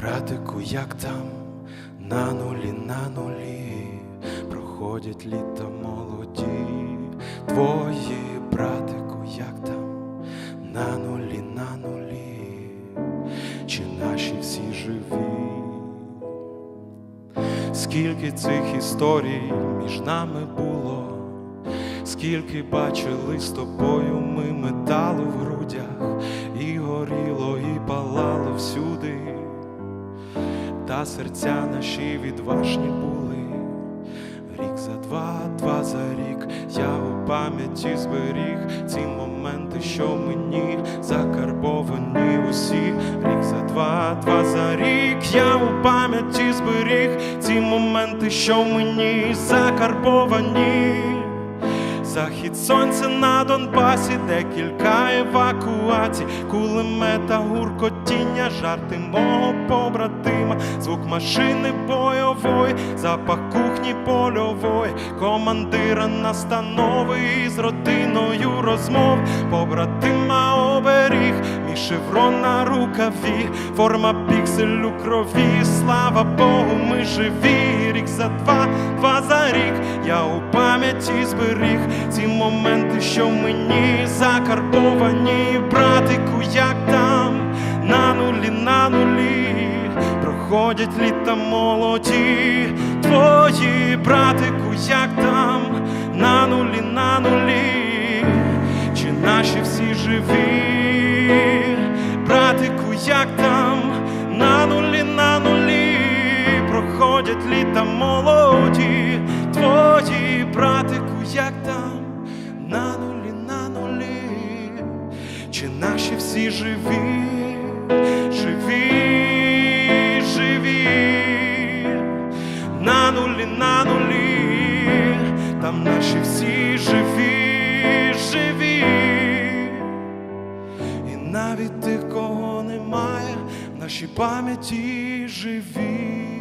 Братику, як там? На нулі, на нулі проходять літа молоді, твої, братику, як там? На нулі, на нулі, чи наші всі живі? Скільки цих історій між нами було, скільки бачили з тобою ми металу та серця наші відважні були. Рік за два, два за рік, я у пам'яті зберіг ці моменти, що мені закарбовані усі. Рік за два, два за рік, я у пам'яті зберіг ці моменти, що мені закарбовані. Захід сонця на Донбасі, декілька евакуацій, кулемета, гуркотіння, жарти мого побратима, звук машини бойової, запах кухні польової, командира настанови із родиною розмов, побратима оберіг, мій шеврон на рукаві, форма піксель у крові, слава Богу, ми живі, рік за два, два за рік, я у пам'яті зберіг ці моменти, що мені закарбовані, братику, як там, на нулі, на нулі, проходять літа молоді, твої, братику, як там, на нулі, на нулі, чи наші всі живі, літа молоді, твої, братику, як там, на нулі, на нулі, чи наші всі живі, живі, живі, на нулі, на нулі, там наші всі живі, живі. І навіть тих, кого немає, в нашій пам'яті живі.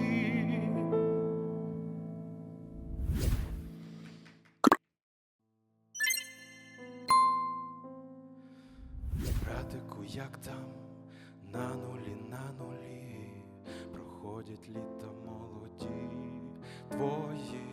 Братику, як там на нулі, на нулі проходять літа молоді, твої,